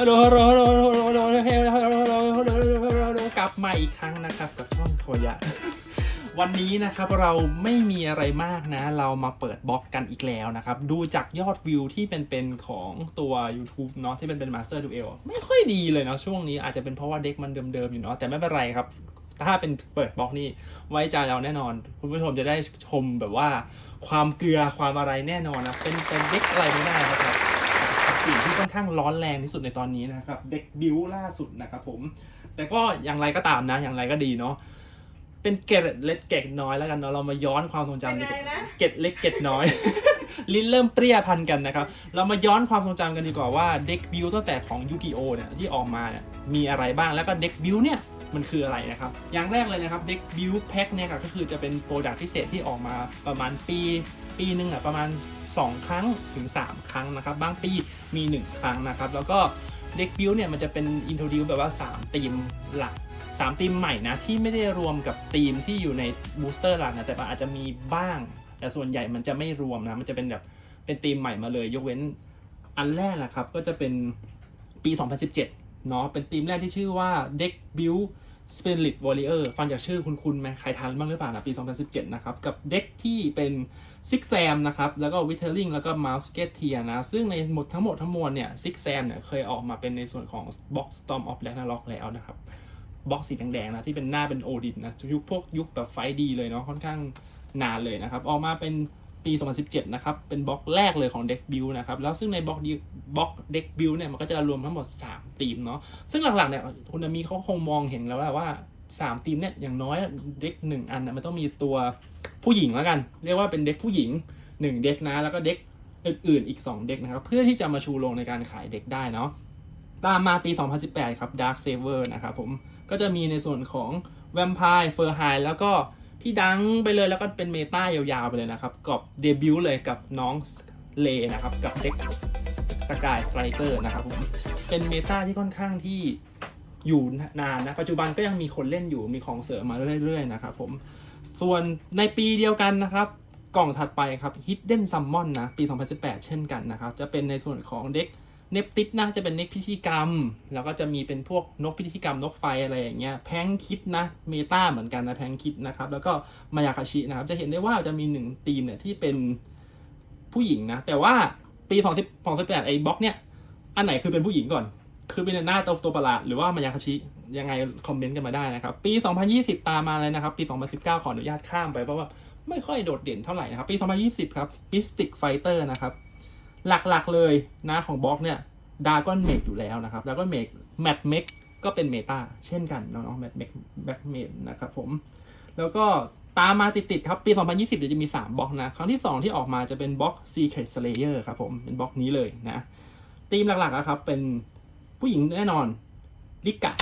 ฮัลโหลฮัลโหลฮัลโหลฮัลโหลฮัลโหลฮัลโหลฮัลโหลฮัลโหลฮัลโหลกลับมาอีกครั้งนะครับกับช่องโทยะ วันนี้นะครับเราไม่มีอะไรมากนะ เรามาเปิดบล็อกกันอีกแล้วนะครับ ดูจากยอดวิวที่เป็นเป็นของตัว YouTube เนาะที่เป็นเป็น Master Duel ไม่ค่อยดีเลยเนาะช่วงนี้อาจจะเป็นเพราะว่าเด็กมันเดิมๆอยู่เนาะแต่ไม่เป็นไรครับถ้าเป็นเปิดบล็อกนี่ไว้ใจเราแน่นอน คุณผู้ชมจะได้ชมแบบว่า ความเกลือความอะไรแน่นอนนะเป็นเป็นเด็กอะไรไม่ได้นะครับ สิ่งที่ค่อนข้างร้อนแรงที่สุดในตอนนี้นะครับ เด็กบิวล่าสุดนะครับผม แต่ก็อย่างไรก็ตามนะ อย่างไรก็ดีเนาะ เป็นเกร็ดเล็กเกร็ดน้อยแล้วกันเนาะ เรามาย้อนความทรงจำเป็นดีไงกว่านะ เกร็ดเล็กเกร็ดน้อย ลิ้นเริ่มเปรี้ยพันกันนะครับ เรามาย้อนความทรงจำกันดีกว่าว่าเด็กบิวตั้งแต่ของยูกิโอเนี่ยที่ออกมาเนี่ยมีอะไรบ้าง แล้วก็เด็กบิวเนี่ยมันคืออะไรนะครับ อย่างแรกเลยนะครับเด็กบิวแพ็คเนี่ยก็คือจะเป็นโปรดักต์พิเศษที่ออกมาประมาณปี ปีหนึ่งอะประมาณ 2 ครั้งถึง 3 ครั้งนะครับ บางปีมี 1 ครั้งนะครับ แล้วก็เด็กบิวเนี่ยมันจะเป็นอินโทรดิวแบบว่า 3 ธีมหลัก 3 ธีมใหม่นะ ที่ไม่ได้รวมกับธีมที่อยู่ในบูสเตอร์หลักนะ แต่อาจจะมีบ้าง แต่ส่วนใหญ่มันจะไม่รวมนะ มันจะเป็นแบบเป็นธีมใหม่มาเลย ยกเว้นอันแรกนะครับ ก็จะเป็นปี 2017 เนาะเป็นธีมแรกที่ชื่อว่า Deck Build Spirit Warrior ฟังจากชื่อคุณคุณไหมใครทันบ้างหรือเปล่านะปี 2017 นะครับ กับเด็กที่เป็นซิกแซมนะครับ แล้วก็วิเทอร์ลิงแล้วก็มาสเกตเทียนะ ซึ่งในหมดทั้งหมดทั้งมวลเนี่ยซิกแซมเนี่ยเคยออกมาเป็นในส่วนของ Box Storm of Ragnarok แล้วนะครับบ็อกสีแดงๆนะที่เป็นหน้าเป็นโอดินนะยุคพวกยุคแบบไฟดีเลยเนาะค่อนข้างนานเลยนะครับ ออกมาเป็น ปี 2017 นะครับ เป็นบล็อกแรกเลยของเด็กบิวนะครับ แล้วซึ่งในบล็อกบล็อกเด็กบิวเนี่ย มันก็จะรวมทั้งหมด 3 ทีมเนาะ ซึ่งหลักๆเนี่ย คุณมีเขาคงมองเห็นแล้วแหละว่า3ทีมเนี่ย อย่างน้อยเด็กหนึ่งอันนะมันต้องมีตัวผู้หญิงแล้วกัน เรียกว่าเป็นเด็กผู้หญิง 1 เด็กนะ แล้วก็เด็กอื่นๆ อีก 2 เด็กนะครับ เพื่อที่จะมาชูโรงในการขายเด็กได้เนาะ ตามมาปี 2018 ครับ Dark Saver นะครับผม ก็จะมีในส่วนของ Vampire f u r h i แล้วก็ ที่ดังไปเลยแล้วก็เป็นเมตายาวๆไปเลยนะครับกับเดบิวต์เลยกับน้องเลนะครับกับเด็กสกายสไตรเกอร์นะครับผมเป็นเมตาที่ค่อนข้างที่อยู่นานนะ ปัจจุบันก็ยังมีคนเล่นอยู่มีของเสริมมาเรื่อยๆนะครับผมส่วนในปีเดียวกันนะครับกล่องถัดไปครับ Hidden Summon นะ ปี 2018 เช่นกันนะครับ จะเป็นในส่วนของเด็ก เนปติสนะจะเป็นเน็กพิธีกรรม แล้วก็จะมีเป็นพวกนกพิธีกรรมนกไฟอะไรอย่างเงี้ยแพงคิดนะเมตาเหมือนกันนะแพงคิดนะครับ แล้วก็มายาคาชินะครับ จะเห็นได้ว่าจะมีหนึ่งทีมเนี่ยที่เป็นผู้หญิงนะ แต่ว่าปี2010 2018ไอ้บล็อกเนี่ย อันไหนคือเป็นผู้หญิงก่อน คือเป็นหน้าตัวตัวประหลาดหรือว่ามายาคาชิยังไงคอมเมนต์กันมาได้นะครับ ปี 2020 ตามมาเลยนะครับ ปี 2019 ขออนุญาตข้ามไปเพราะว่าไม่ค่อยโดดเด่นเท่าไหร่นะครับ ปี 2020 ครับ Mystic Fighter นะครับ หลักๆเลยนะของบล็อกเนี่ยดากอนเมกอยู่แล้วนะครับดากอนเมกแมทเมกก็เป็นเมตาเช่นกันเนาะแมทเมกแบ็กเมดนะครับผม แล้วก็ตามมาติดๆครับ ปี 2020 เดี๋ยวจะมี 3บล็อกนะ ครั้งที่ 2 ที่ออกมาจะเป็นบล็อก Secret Slayer ครับผม เป็นบล็อกนี้เลยนะธีมหลักๆนะครับ เป็นผู้หญิงแน่นอนลิกะ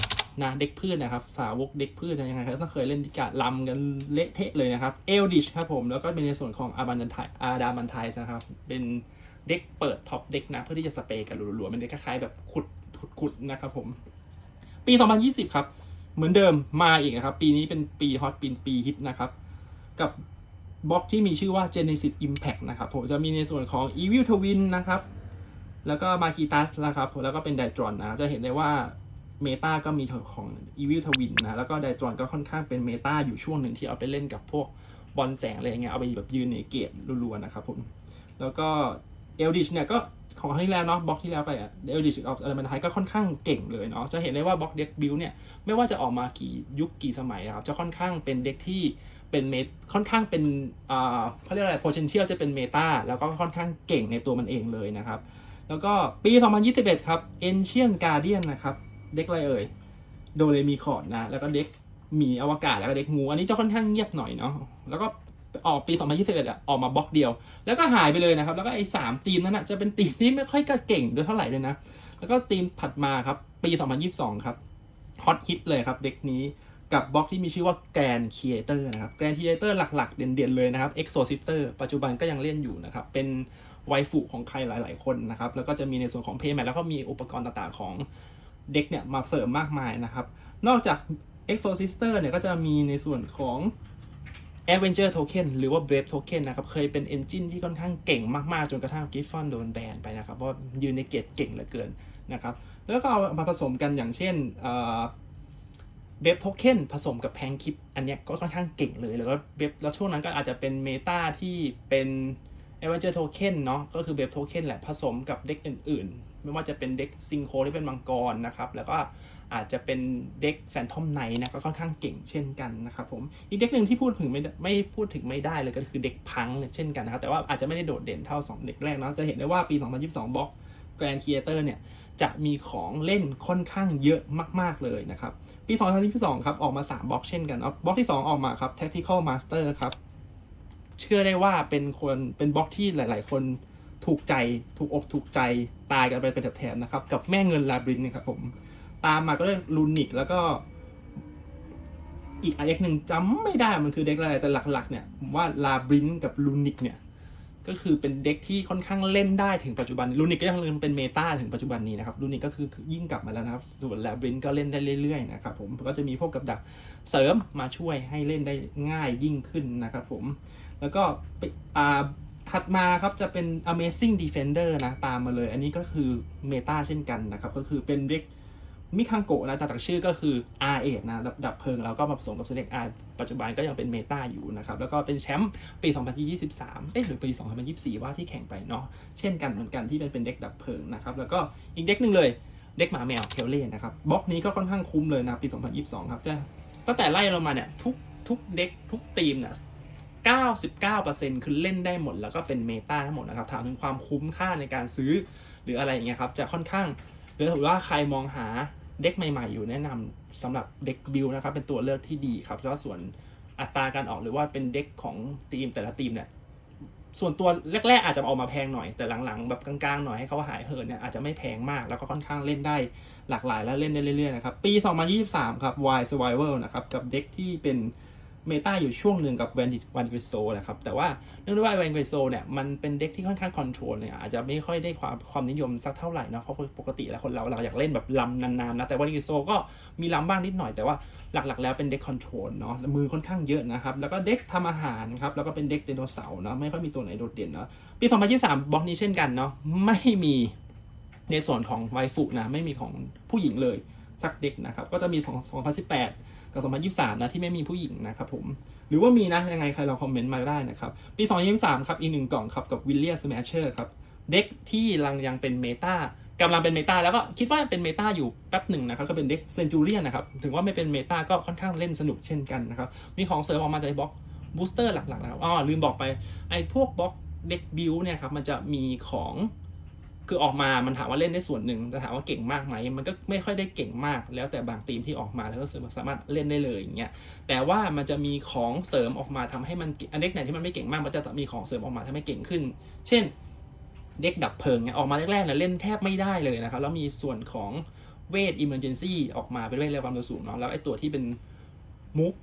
นะเด็กพืชนะครับ สาวกเด็กพืชยังไงครับต้องเคยเล่นลิกะลำกันเละเทะเลยนะครับเอลดิชครับผม แล้วก็เป็นในส่วนของอาบันดันไทอาดามันไทนะครับ เป็น เด็กเปิดท็อปเด็กนะ เพื่อที่จะสเปรย์กันรัวๆเป็นเด็กคล้ายๆแบบขุดขุดๆนะครับผม ปี 2020 ครับ เหมือนเดิมมาอีกนะครับ ปีนี้เป็นปีฮอตปีปีฮิตนะครับ กับบล็อกที่มีชื่อว่า Genesis Impact นะครับผมจะมีในส่วนของ Evil Twin นะครับ แล้วก็มาคีตัสนะครับแล้วก็เป็นไดตรอนนะจะเห็นได้ว่าเมตาก็มีของ Evil Twin นะแล้วก็ไดตรอนก็ค่อนข้างเป็นเมตาอยู่ช่วงหนึ่งที่เอาไปเล่นกับพวกบอลแสงอะไรเงี้ยเอาไปแบบยืนในเกตรัวๆนะครับผมแล้วก็ เอลดิชเนี่ยก็ของที่แล้วเนาะบล็อกที่แล้วไปอะเอลดิชออฟอลมันไทก็ค่อนข้างเก่งเลยเนาะจะเห็นได้ว่าบล็อกเด็กบิลเนี่ยไม่ว่าจะออกมากี่ยุคกี่สมัยอะครับจะค่อนข้างเป็นเด็กที่เป็นเมค่อนข้างเป็นอ่าเขาเรียกอะไร potential จะเป็นเมตาแล้วก็ค่อนข้างเก่งในตัวมันเองเลยนะครับ แล้วก็ปี 2021 ครับ Ancient Guardian นะครับเด็กอะไรเอ่ยโดเรมีคอร์ดนะแล้วก็เด็กหมีอวกาศแล้วก็เด็กงูอันนี้จะค่อนข้างเงียบหน่อยเนาะแล้วก็ ออกปี 2021อะออกมาบล็อกเดียว แล้วก็หายไปเลยนะครับ แล้วก็ไอ้สามทีมนั้นอะจะเป็นทีมที่ไม่ค่อยกระเก่งด้วยเท่าไหร่เลยนะ แล้วก็ทีมถัดมาครับปี 2022 ครับฮอตฮิตเลยครับเด็กนี้กับบล็อกที่มีชื่อว่าแกรนค e เ t เตอร์นะครับแกรนค e เ t เตอร์หลักๆ เด่นๆเลยนะครับ e x o s i s t e r ปัจจุบันก็ยังเล่นอยู่นะครับ เป็นไวฟุของใครหลายๆคนนะครับ แล้วก็จะมีในส่วนของเพย์แมทแล้วก็มีอุปกรณ์ต่างๆของเด็กเนี่ยมาเสริมมากมายนะครับ นอกจาก e x o s i s t e r เนี่ยก็จะมีในส่วนของ Adventure Token หรือว่า Brave Token นะครับ เคยเป็น engine ที่ค่อนข้างเก่งมาก ๆ จนกระทั่ง Giffon โดนแบนไปนะครับ เพราะยืนในเกตเก่งเหลือเกินนะครับ แล้วก็เอามาผสมกันอย่างเช่นเว็บโทเค็นผสมกับแพงคิด อันนี้ก็ค่อนข้างเก่งเลย แล้วก็เว็บแล้วช่วงนั้นก็อาจจะเป็นเมตาที่เป็น เอเวอร์เจอโทเค็นเนาะก็คือเว็บโทเค็นแหละผสมกับเด็กอื่น ๆ ไม่ว่าจะเป็นเด็กซิงโคที่เป็นมังกรนะครับ แล้วก็อาจจะเป็นเด็กแฟนทอมไนนะก็ค่อนข้างเก่งเช่นกันนะครับผมอีกเด็กหนึ่งที่พูดถึงไม่ไม่พูดถึงไม่ได้เลยก็คือเด็กพังเช่นกันนะครับ แต่ว่าอาจจะไม่ได้โดดเด่นเท่า 2 เด็กแรกเนาะจะเห็นได้ว่าปี 2022บล็อกแกรนด์ครีเอเตอร์เนี่ยจะมีของเล่นค่อนข้างเยอะมาก ๆ เลยนะครับ ปี 2022 ครับ ออกมา 3บล็อกเช่นกันเอาบล็อกที่ 2 ออกมาครับ Tactical Master ครับ เชื่อได้ว่าเป็นคนเป็นบล็อกที่หลาย ๆ คนถูกใจถูกอกถูกใจตายกันไปเป็นแถบๆนะครับ กับแม่เงินลาบรินนะครับผม ตามมาก็ได้ลูนิกแล้วก็อีกอันเด็กหนึ่งจำไม่ได้มันคือเด็กอะไรแต่หลัก ๆ เนี่ยผมว่าลาบรินกับลูนิกเนี่ยก็คือเป็นเด็กที่ค่อนข้างเล่นได้ถึงปัจจุบันลูนิกก็ยังเป็นเมตาถึงปัจจุบันนี้นะครับลูนิกก็คือยิ่งกลับมาแล้วนะครับ ส่วนแลบรินก็เล่นได้เรื่อยๆนะครับผมก็จะมีพวกกับดักเสริมมาช่วยให้เล่นได้ง่ายยิ่งขึ้นนะครับผม แล้วก็ไปอ่าถัดมาครับจะเป็น Amazing Defender นะ ตามมาเลย อันนี้ก็คือเมตาเช่นกันนะครับ ก็คือเป็นเด็กมิคังโกะนะแต่จากชื่อก็คือ R เอกนะดับดับเพลิงแล้วก็มาผสมกับเซเล็ก R ปัจจุบันก็ยังเป็นเมตาอยู่นะครับ แล้วก็เป็นแชมป์ปี 2023 เอ๊ะหรือปี 2024 ว่าที่แข่งไปเนาะเช่นกันเหมือนกันที่เป็นเป็นเด็กดับเพลิงนะครับ แล้วก็อีกเด็กหนึ่งเลยเด็กหมาแมวเคลเล่นะครับบล็อกนี้ก็ค่อนข้างคุ้มเลยนะ ปี 2022 ครับจะตั้งแต่ไล่ลงมาเนี่ยทุกทุกเด็กทุกทีมเนี่ย 99%คือเล่นได้หมดแล้วก็เป็นเมตาทั้งหมดนะครับถามถึงความคุ้มค่าในการซื้อหรืออะไรอย่างเงี้ยครับจะค่อนข้างหรือถือว่าใครมองหาเด็กใหม่ ๆ อยู่แนะนำสำหรับเด็กบิลนะครับเป็นตัวเลือกที่ดีครับแล้วส่วนอัตราการออกหรือว่าเป็นเด็กของทีมแต่ละทีมเนี่ยส่วนตัวแรกๆอาจจะออกมาแพงหน่อยแต่หลังๆแบบกลางๆหน่อยให้เขาหายเหินเนี่ยอาจจะไม่แพงมากแล้วก็ค่อนข้างเล่นได้หลากหลายและเล่นได้เรื่อยๆนะครับปี 2023 ครับ Y Survival นะครับกับเด็กที่เป็น เมตาอยู่ช่วงหนึ่งกับแวนดิวันกริโซนะครับ แต่ว่าเนื่องด้วยว่าแวนกริโซเนี่ยมันเป็นเด็กที่ค่อนข้างคอนโทรลเนี่ยอาจจะไม่ค่อยได้ความความนิยมสักเท่าไหร่เนาะเพราะปกติแล้วคนเราเราอยากเล่นแบบลำนานๆนะแต่วันกริโซก็มีลำบ้างนิดหน่อยแต่ว่าหลักๆ แล้วเป็นเด็กคอนโทรลเนาะมือค่อนข้างเยอะนะครับแล้วก็เด็กทำอาหารครับแล้วก็เป็นเด็กไดโนเสาร์เนาะไม่ค่อยมีตัวไหนโดดเด่นเนาะปี2023บล็อกนี้เช่นกันเนาะไม่มีในส่วนของไวฟุนะไม่มีของผู้หญิงเลยสักเด็กนะครับก็จะมีของ2018 กับ2023นะที่ไม่มีผู้หญิงนะครับผมหรือว่ามีนะยังไงใครเราคอมเมนต์มาได้นะครับ ปี 2023 ครับ อีกหนึ่งกล่องครับกับวิลเลียสแมชเชอร์ครับเด็กที่ลังยังเป็นเมตากำลังเป็นเมตาแล้วก็คิดว่าเป็นเมตาอยู่แป๊บหนึ่งนะครับก็เป็นเด็กเซนจูเรียนนะครับถึงว่าไม่เป็นเมตาก็ค่อนข้างเล่นสนุกเช่นกันนะครับมีของเสริมออกมาจากบล็อกบูสเตอร์หลักๆแล้วอ๋อลืมบอกไปไอ้พวกบล็อกเด็กบิวเนี่ยครับมันจะมีของ คือออกมามันถามว่าเล่นได้ส่วนหนึ่งแต่ถามว่าเก่งมากไหมมันก็ไม่ค่อยได้เก่งมาก แล้วแต่บางทีมที่ออกมาแล้วก็สามารถเล่นได้เลยอย่างเงี้ยแต่ว่ามันจะมีของเสริมออกมาทำให้มันอันเด็กไหนที่มันไม่เก่งมากมันจะมีของเสริมออกมาทำให้เก่งขึ้น เช่น เด็กดับเพลิงเนี่ยออกมาแรกๆเนี่ยเล่นแทบไม่ได้เลยนะครับแล้วมีส่วนของเวทอิมเมอร์เจนซี่ออกมาเป็นเวทเร็วความเร็วสูงเนาะแล้วไอ้ตัวที่เป็นมุก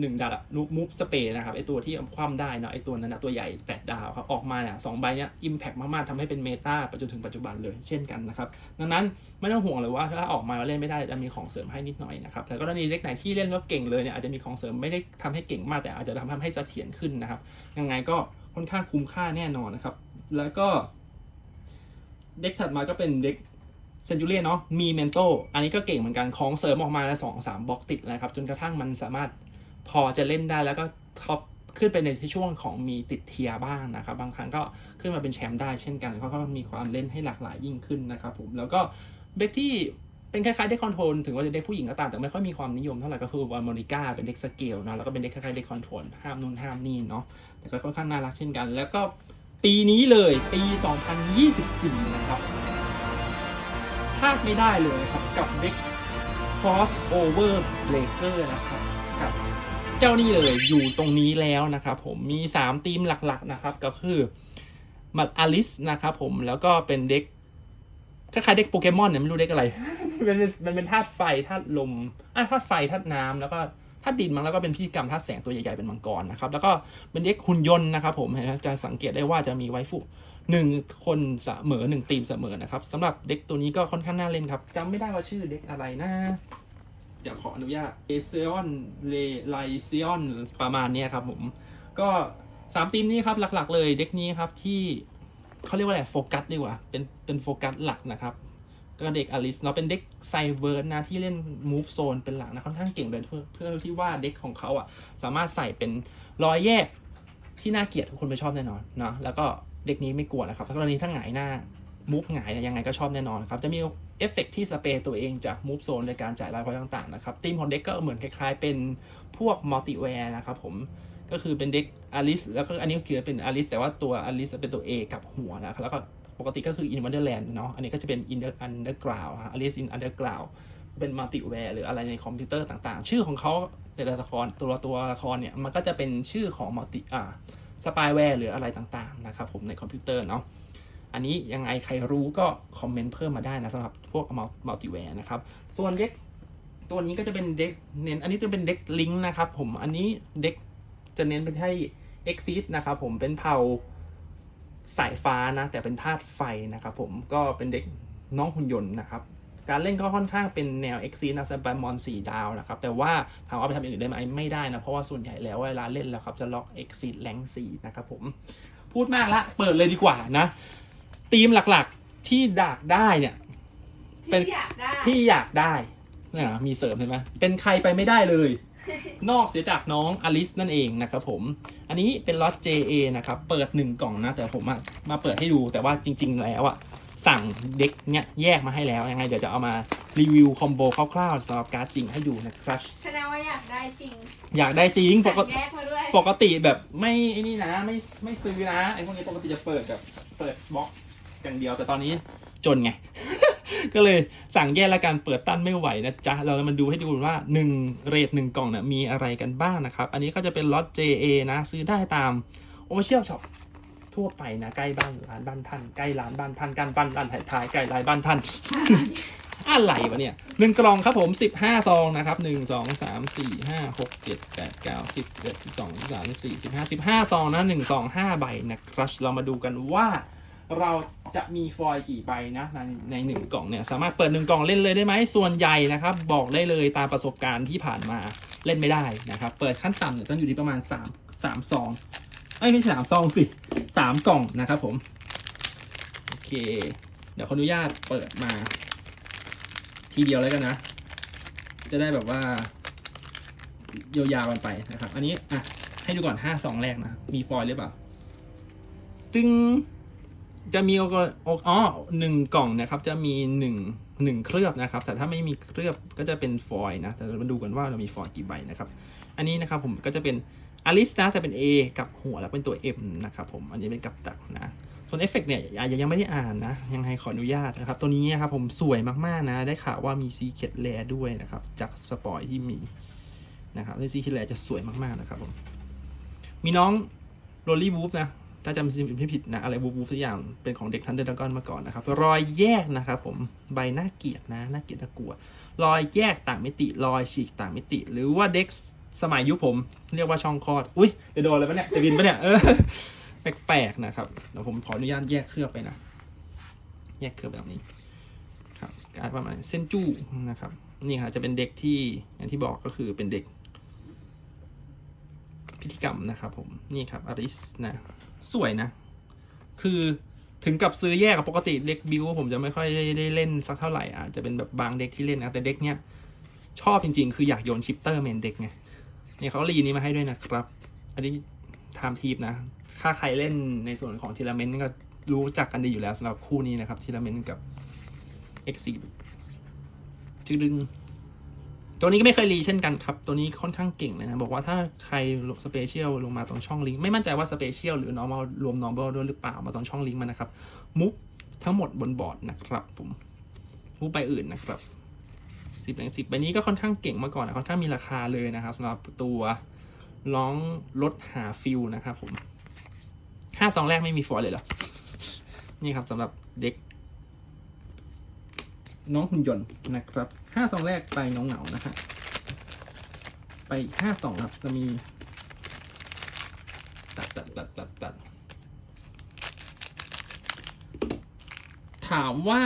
หนึ่งดาวอะนุกมุกสเปรย์นะครับไอตัวที่คว่ำได้นะไอตัวนั้นนะตัวใหญ่แปดดาวครับออกมาเนี่ยสองใบเนี้ยอิมแพกมากๆทำให้เป็นเมตาไปจนถึงปัจจุบันเลยเช่นกันนะครับดังนั้นไม่ต้องห่วงเลยว่าถ้าออกมาแล้วเล่นไม่ได้จะมีของเสริมให้นิดหน่อยนะครับแต่กรณีเล็กไหนที่เล่นแล้วเก่งเลยเนี่ยอาจจะมีของเสริมไม่ได้ทำให้เก่งมากแต่อาจจะทำให้เสถียรขึ้นนะครับยังไงก็ค่อนข้างคุ้มค่าแน่นอนนะครับแล้วก็เด็กถัดมาก็เป็นเด็กเซนจูเรียเนาะมีเมนโตอันนี้ก็เก่งเหมือนกันของเสริมออกมาแล้วสองสามบล็อกติดเลยครับจนกระทั่งมันสามารถ พอจะเล่นได้แล้วก็ท็อปขึ้นไปในที่ช่วงของมีติดเทียบ้างนะครับ บางครั้งก็ขึ้นมาเป็นแชมป์ได้เช่นกันเขาก็มีความเล่นให้หลากหลายยิ่งขึ้นนะครับผมแล้วก็เด็กที่เป็นคล้ายๆเด็กคอนโทรลถึงว่าจะเด็กผู้หญิงก็ตามแต่ไม่ค่อยมีความนิยมเท่าไหร่ก็คือวาโมอนิก้าเป็นเด็กสเกลนะแล้วก็เป็นเด็กคล้ายๆเด็กคอนโทรลห้ามนู่นห้ามนี่เนาะแต่ก็ค่อนข้างน่ารักเช่นกัน แล้วก็ปีนี้เลยปี 2024 นะครับพลาดไม่ได้เลยครับกับเด็ก crossover breaker นะครับกับ จ้านี่เลยอยู่ตรงนี้แล้วนะครับผมมี 3 ทีมหลักๆนะครับก็คือมัดอลิสนะครับผมแล้วก็เป็นเด็กคล้ายๆเด็กโปเกมอนเนี่ยไม่รู้เด็กอะไร มันเป็นมันเป็นธาตุไฟธาตุลมอะธาตุไฟธาตุน้ำแล้วก็ธาตุดินมั้งแล้วก็เป็นพิธีกรรมธาตุแสงตัวใหญ่ๆเป็นมังกรนะครับแล้วก็เป็นเด็กหุ่นยนต์นะครับผมเห็นไหมจะสังเกตได้ว่าจะมีไวฟุหนึ่งคนเสมอหนึ่งทีมเสมอนะครับสำหรับเด็กตัวนี้ก็ค่อนข้างน่าเล่นครับจำไม่ได้ว่าชื่อเด็กอะไรนะ เดี๋ยวขออนุญาตเอเซออนเลไลเซออนประมาณนี้ครับผมก็สามทีมนี้ครับหลักๆ เลยเด็กนี้ครับที่เขาเรียกว่าอะไรโฟกัสดีกว่า เป็นเป็นโฟกัสหลักนะครับก็เด็กอลิสเนาะเป็นเด็กไซเวิร์ดนะที่เล่นมูฟโซนเป็นหลักนะค่อนข้างเก่งเลยเพื่อเพื่อที่ว่าเด็กของเขาอะสามารถใส่เป็นรอยแยกที่น่าเกลียดทุกคนไม่ชอบแน่นอนเนาะแล้วก็เด็กนี้ไม่กลัวนะครับถ้ากรณีถ้าหงายหน้า มูฟหงายยังไงก็ชอบแน่นอนครับ จะมีเอฟเฟกที่สเปรย์ตัวเองจากมูฟโซนในการจ่ายรายพอยต์ต่างๆนะครับทีมของเด็กก็เหมือนคล้ายๆ เป็นพวกมัลติแวร์นะครับผมก็คือเป็นเด็กอลิสแล้วก็อันนี้ก็คือเป็นอลิสแต่ว่าตัวอลิสเป็นตัว A กับหัวนะครับแล้วก็ปกติก็คือ in wonderland เนาะอันนี้ก็จะเป็น in the underground ฮะ alice in underground เป็นมัลติแวร์หรืออะไรในคอมพิวเตอร์ต่างๆ ชื่อของเขาแต่ละละครตัวตัวละครเนี่ยมันก็จะเป็นชื่อของมัลติอ่าสปายแวร์หรืออะไรต่างๆนะครับผมในคอมพิวเตอร์เนาะ อันนี้ยังไงใครรู้ก็คอมเมนต์เพิ่มมาได้นะสำหรับพวกมัลติแวร์นะครับ ส่วนเด็กตัวนี้ก็จะเป็นเด็กเน้นอันนี้จะเป็นเด็กลิงก์นะครับผมอันนี้เด็กจะเน้นเป็นให้ Exit นะครับผมเป็นเผ่าสายฟ้านะแต่เป็นธาตุไฟนะครับผมก็เป็นเด็กน้องหุ่นยนต์นะครับการเล่นก็ค่อนข้างเป็นแนว Exit นะสแปมมอนสี่ดาวนะครับ แต่ว่าถามว่าไปทำอย่างอื่นได้ไหมไม่ได้นะ เพราะว่าส่วนใหญ่แล้วเวลาเล่นแล้วครับ จะล็อก Exit แรงสี่นะครับผม พูดมากละ เปิดเลยดีกว่านะ ธีมหลักๆที่ดากได้เนี่ย เป็น ที่อยากได้ที่อยากได้เนี่ยมีเสริมเห็นไหมเป็นใครไปไม่ได้เลย นอกเสียจากน้องอลิสนั่นเองนะครับผม อันนี้เป็นล็อต JA นะครับ เปิด 1 กล่องนะ แต่ผมอะมาเปิดให้ดู แต่ว่าจริง ๆ แล้วอะสั่งเด็กเนี่ยแยกมาให้แล้ว ยังไงเดี๋ยวจะเอามารีวิวคอมโบคร่าวๆสำหรับการ์ดจริงให้ดูนะครับ แสดงว่าอยากได้จริงอยากได้จริงปสั่กงติ แยกมาด้วยปกติแบบไม่ไอ้นี่นะไม่ไม่ซื้อนะไอ้พวกนี้ปกติจะเปิดแบบเปิดบล็อก อย่างเดียวแต่ตอนนี้จนไง ก็เลยสั่งแยกละกันเปิดตั้นไม่ไหวนะจ๊ะ เรามาดูให้ดูว่า 1 เรท1กล่องเนี่ยมีอะไรกันบ้างนะครับ อันนี้ก็จะเป็นล็อต JA นะ ซื้อได้ตาม Official Shop ทั่วไปนะ ใกล้บ้านร้านบ้านท่านใกล้ร้านบ้านท่านกันบ้านร้านท้ายใกล้ร้านบ้านท่านอะไรวะเนี่ยหนึ่งกล่องครับผมสิบห้าซองนะครับหนึ่งสองสามสี่ห้าหกเจ็ดแปดเก้าสิบเอ็ดสิบสองสิบสามสิบสี่สิบห้าสิบห้าซองนะหนึ่งซองห้าใบนะครับเรามาดูกันว่า เราจะมีฟอยล์กี่ใบนะในในหนึ่งกล่องเนี่ยสามารถเปิดหนึ่งกล่องเล่นเลยได้ไหมส่วนใหญ่นะครับบอกได้เลยตามประสบการณ์ที่ผ่านมาเล่นไม่ได้นะครับ เปิดขั้นต่ำเนี่ยต้องอยู่ที่ประมาณสามสามซองไม่ใช่สามซองสิสามกล่องนะครับผม โอเค เดี๋ยวขออนุญาตเปิดมา ทีเดียวเลยกันนะ จะได้แบบว่า เยียวยากันไปนะครับ อันนี้อะให้ดูก่อนห้าซองแรกนะ มีฟอยล์หรือเปล่า ตึง จะมีโออ๋อหนึ่งกล่องนะครับ จะมีหนึ่งหนึ่งเคลือบนะครับ แต่ถ้าไม่มีเคลือบก็จะเป็นฟอยล์นะ แต่เรามาดูกันว่าเรามีฟอยล์กี่ใบนะครับ อันนี้นะครับผมก็จะเป็นอลิสนะแต่เป็น A กับหัวแล้วเป็นตัว M นะครับผม อันนี้เป็นกับดักนะ ส่วนเอฟเฟกเนี่ยอาจจะยังไม่ได้อ่านนะ ยังไงขออนุญาตนะครับ ตัวนี้นะครับผมสวยมากๆนะ ได้ข่าวว่ามีซีเค t แ a ด้วยนะครับ จากสปอยที่มีนะครับซีเค t แ a จะสวยมากๆนะครับผม มีน้องโรลลี่วูฟนะ ถ้าจำไม่ผิดนะ อะไรวูฟวูสักอย่างเป็นของเด็กทันเดอร์ดากอนมาก่อนนะครับ รอยแยกนะครับผมใบหน้าเกียดนะหน่าเกียดน่ากลัว รอยแยกต่างมิติ รอยฉีกต่างมิติ หรือว่าเด็กสมัยยุคผม เรียกว่าช่องคลอด อุ้ยจะโดนอะไรปะเนี่ยจะบินปะเนี่ยเออแปลกๆนะครับเดี๋ยวผมขออนุญาตแยกเครือบไปนะ แยกเครือบแบบนี้ครับการประมาณเส้นจู้นะครับ นี่ครับจะเป็นเด็กที่อย่างที่บอกก็คือเป็นเด็กพิธีกรรมนะครับผมนี่ครับอริสนะ สวยนะ คือถึงกับซื้อแยกกับปกติเด็กบิวผมจะไม่ค่อยได้เล่นสักเท่าไหร่อาจจะเป็นแบบบางเด็กที่เล่นนะ แต่เด็กเนี้ยชอบจริง ๆ คืออยากโยนชิปเตอร์เมนเด็กไงเนี่ยเขารีนี้มาให้ด้วยนะครับ อันนี้ไทม์ทีปนะ ถ้าใครเล่นในส่วนของทีละเมนก็รู้จักกันดีอยู่แล้วสำหรับคู่นี้นะครับทีละเมนกับ x 4จืดึง ตัวนี้ก็ไม่เคยรีเช่นกันครับ ตัวนี้ค่อนข้างเก่งเลยนะ บอกว่าถ้าใครสเปเชียลลงมาตรงช่องลิงก์ไม่มั่นใจว่าสเปเชียลหรือ normal รวม normal ด้วยหรือเปล่ามาตรงช่องลิงก์มันะครับมุกทั้งหมดบนบอร์ดนะครับผมมุกไปอื่นนะครับสิบแรงสิบใบนี้ก็ค่อนข้างเก่งมาก่อนนะค่อนข้างมีราคาเลยนะครับสำหรับตัวร้องลดหาฟิลนะครับผมห้าซองแรกไม่มีฟอยล์เลยเหรอนี่ครับสำหรับเด็ก น้องหุ่นยนต์นะครับห้าซองแรกไปน้องเหงาๆนะฮะไปอีกห้าซองครับจะมี ตัดตัดตัดตัดตัดถามว่า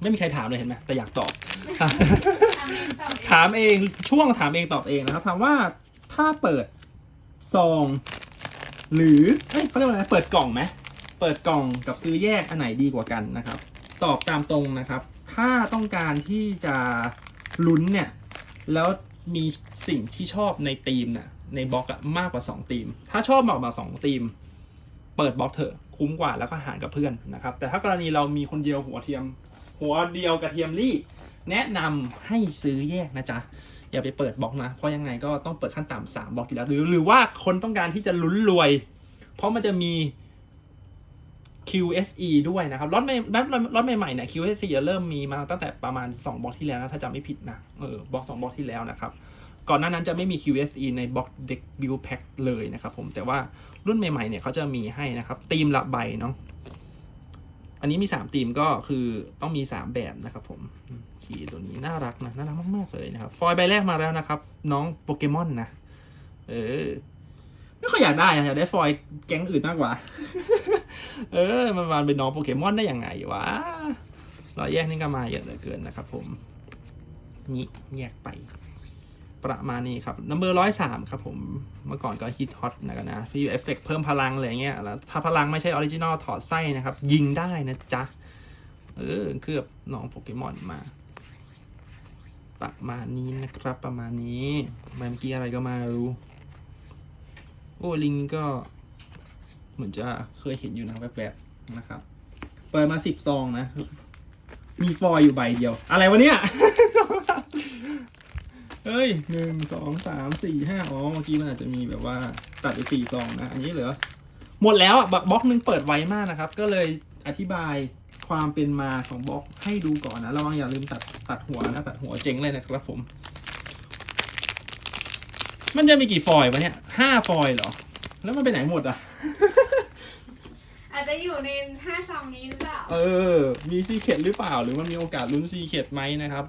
ไม่มีใครถามเลยเห็นไหมแต่อยากตอบทำเองต่อเองถามเองช่วงถามเองตอบเองนะครับถามว่าถ้าเปิดซอง หรือเอ้ยเขาเรียกว่าอะไรเปิดกล่องไหมเปิดกล่องกับซื้อแยกอันไหนดีกว่ากันนะครับ ตอบตามตรงนะครับ ถ้าต้องการที่จะลุ้นเนี่ย แล้วมีสิ่งที่ชอบในทีมเนี่ยในบล็อกอะมากกว่า 2 ทีม ถ้าชอบมากกว่า2ทีม เปิดบล็อกเถอะคุ้มกว่าแล้วก็หารกับเพื่อนนะครับ แต่ถ้ากรณีเรามีคนเดียวหัวเทียม หัวเดียวกระเทียมรี่แนะนำให้ซื้อแยกนะจ๊ะ อย่าไปเปิดบล็อกนะ เพราะยังไงก็ต้องเปิดขั้นต่ำสามบล็อกอยู่แล้วหรือหรือว่าคนต้องการที่จะลุ้นรวย เพราะมันจะมี QSE ด้วยนะครับรถใหม่รถใหม่ๆเนี่ย QSE จะเริ่มมีมาตั้งแต่ประมาณ 2บล็อกที่แล้วนะถ้าจำไม่ผิดนะเออบล็อก2บล็อกที่แล้วนะครับก่อนหน้านั้นจะไม่มี QSE ในบล็อกเด็ก Build Pack เลยนะครับผมแต่ว่ารุ่นใหม่ๆเนี่ยเขาจะมีให้นะครับตีมละใบเนาะอันนี้มี3ตีมก็คือต้องมี 3 แบบนะครับผมขี่ตัวนี้น่ารักนะน่ารักมากๆเลยนะครับฟอยล์ใบแรกมาแล้วนะครับ น้องโปเกมอนนะเออไม่ค่อยอยากได้อยากได้ฟอยล์แก๊งอื่นมากกว่า เออ มันมาเป็นน้องโปเกมอนได้ยังไงวะเราแยกนี่ก็มาเยอะเหลือเกินนะครับผม นี่แยกไป ประมาณนี้ครับนัมเบอร์ร้อยสามครับผม เมื่อก่อนก็ฮิตฮอตนะกันนะพี่เอฟเฟกเพิ่มพลังอะไรเงี้ย แล้วถ้าพลังไม่ใช่ออริจินอลถอดไส้นะครับ ยิงได้นะจ๊ะ เออเคลือบน้องโปเกมอนมา ประมาณนี้นะครับ ประมาณนี้เมื่อกี้อะไรก็มารู้ โอ้ลิงก็ เหมือนจะเคยเห็นอยู่นะแวบๆนะครับ เปิดมาสิบซองนะ มีฟอยอยู่ใบเดียว อะไรวะเนี่ยเฮ้ยหนึ่งสองสามสี่ห้าอ๋อเมื่อกี้มันอาจจะมีแบบว่าตัดไปสี่ซองนะ อันนี้เหลือ หมดแล้วอะบล็อกหนึงเปิดไวมากนะครับ ก็เลยอธิบายความเป็นมาของบล็อกให้ดูก่อนนะระวังอย่าลืมตัดตัดหัวนะตัดหัวเจ๋งเลยนะครับผม มันจะมีกี่ฟอยวะเนี่ยห้าฟอยเหรอ แล้วมันไปไหนหมดอะ อาจจะอยู่ในห้าซองนี้หรือเปล่า เออ มีซีเคดหรือเปล่า หรือมันมีโอกาสลุ้นซีเคดไหมนะครับ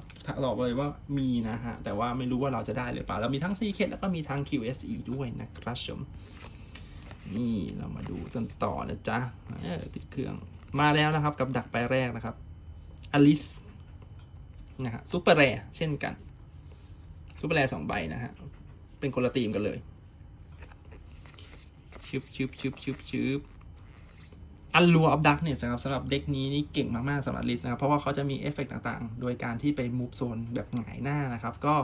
ตอบเลยว่ามีนะฮะ แต่ว่าไม่รู้ว่าเราจะได้หรือเปล่า แล้วมีทั้งซีเคดแล้วก็มีทั้ง QSE ด้วยนะครับชม นี่เรามาดูกันต่อนะจ๊ะเออติดเครื่อง มาแล้วนะครับกับดักไปแรกนะครับ อลิส นะฮะซุปเปอร์แรเช่นกันซุปเปอร์แรสองใบนะฮะ เป็นคนละทีมกันเลยชึบชึบชึบชึบชึบ อันลัวออฟดักเนี่ยสำหรับสำหรับเด็กนี้นี่เก่งมากๆสำหรับลิสนะครับ เพราะว่าเขาจะมีเอฟเฟกต่างๆ โดยการที่ไปมูฟโซนแบบหงายหน้านะครับ ก็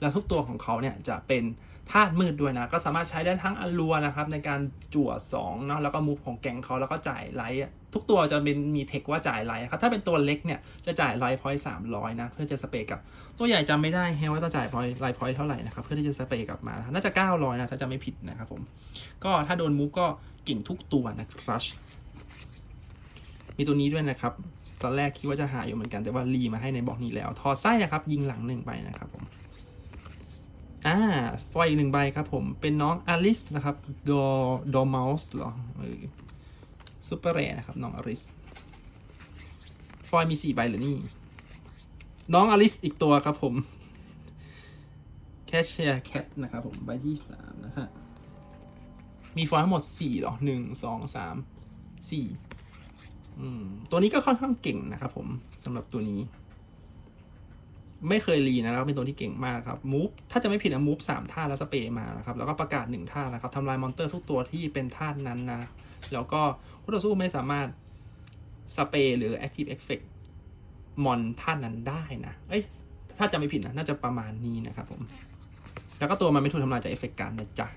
แล้วทุกตัวของเขาเนี่ยจะเป็นธาตุมืดด้วยนะ ก็สามารถใช้ได้ทั้งอันลัวนะครับ ในการจั่ว2เนาะแล้วก็มูฟของแกงเขาแล้วก็จ่ายไลท์ทุกตัวจะเป็นมีเทคว่าจ่ายไลท์ครับถ้าเป็นตัวเล็กเนี่ยจะจ่ายไลท์พอยต์สามร้อยนะเพื่อจะสเปรย์กับตัวใหญ่จำไม่ได้แฮว่าต้องจ่ายพอยไลท์พอยต์เท่าไหร่นะครับเพื่อที่จะสเปรย์กลับมาน่าจะ900นะถ้าจะไม่ผิดนะครับผมก็ถ้าโดนมูฟก็เก่งทุกตัวนะครับ มีตัวนี้ด้วยนะครับ ตอนแรกคิดว่าจะหาอยู่เหมือนกันแต่ว่ารีมาให้ในบล็อกนี้แล้ว ถอดไส้นะครับ ยิงหลังหนึ่งไปนะครับผมอ่าฟอยอีกหนึ่งใบครับผม เป็นน้องอลิสนะครับดอดอมัสเหรอเออซูเปอร์แรนะครับ น้องอลิสฟอยมีสี่ใบเหรือนี่ น้องอลิสอีกตัวครับผมแคชเชียร์แคทนะครับผม ใบที่สามนะฮะ มีฟอยทั้งหมดสี่หรอหนึ่งสองสามสี่ ตัวนี้ก็ค่อนข้างเก่งนะครับผมสำหรับตัวนี้ ไม่เคยรีนะแล้วเป็นตัวที่เก่งมากครับมูฟถ้าจะไม่ผิดนะมูฟสามท่าแล้วสเปรย์มานะครับ แล้วก็ประกาศหนึ่งท่านะครับทำลายมอนเตอร์ทุกตัวที่เป็นท่านั้นนะ แล้วก็คู่ต่อสู้ไม่สามารถสเปรย์หรือ Active Effect มอนท่านั้นได้นะเอ้ยถ้าจะไม่ผิดนะน่าจะประมาณนี้นะครับผม แล้วก็ตัวมันไม่ถูกทำลายจากเอฟเฟกต์การนะจ๊ะ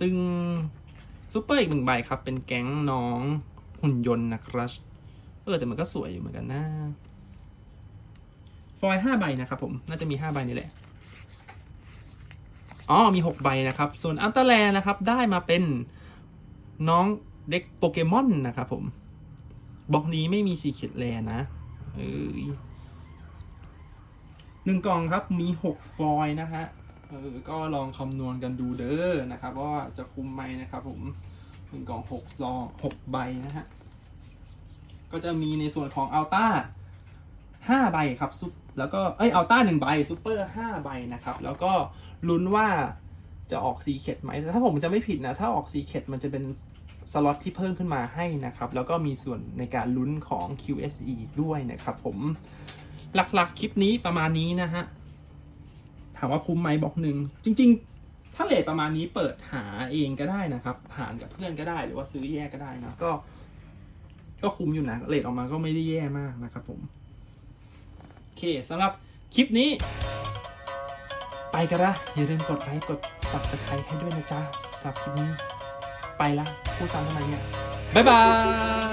ตึง ซูเปอร์อีกหนึ่งใบครับ เป็นแก๊งน้องหุ่นยนต์นะครับเออแต่มันก็สวยอยู่เหมือนกันนะ ฟอยห้าใบนะครับผม น่าจะมีห้าใบนี่แหละ อ๋อ มีหกใบนะครับ ส่วนอัลตาแลนะครับ ได้มาเป็นน้องเด็กโปเกมอนนะครับผม บล็อกนี้ไม่มีสีเขียดแลนะ เอ้ยหนึ่งกล่องครับ มีหกฟอยนะฮะ เออก็ลองคำนวณกันดูเด้อนะครับว่าจะคุ้มไหมนะครับผมหนึ่งกล่องหกซองหกใบนะฮะก็จะมีในส่วนของอัลต้าห้าใบครับซุปแล้วก็เอ้ยอัลต้าหนึ่งใบซูเปอร์ห้าใบนะครับแล้วก็ลุ้นว่าจะออกซีเคดไหมถ้าผมจะไม่ผิดนะถ้าออกซีเคดมันจะเป็นสล็อตที่เพิ่มขึ้นมาให้นะครับ แล้วก็มีส่วนในการลุ้นของ QSE ด้วยนะครับผม หลักๆ คลิปนี้ประมาณนี้นะฮะามว่าคุ้มไหมบอกหนึ่งจริง ๆ ถ้าเลทประมาณนี้เปิดหาเองก็ได้นะครับ หารกับเพื่อนก็ได้หรือว่าซื้อแยกก็ได้นะก็ ก็คุ้มอยู่นะเลทออกมาก็ไม่ได้แย่มากนะครับผมโอเคสำหรับคลิปนี้ ไปกันละอย่าลืมกดไลค์กด subscribe ให้ด้วยนะจ๊ะสำหรับคลิปนี้ ไปละพูดซ้ำทำไมเนี่ยบ๊ายบาย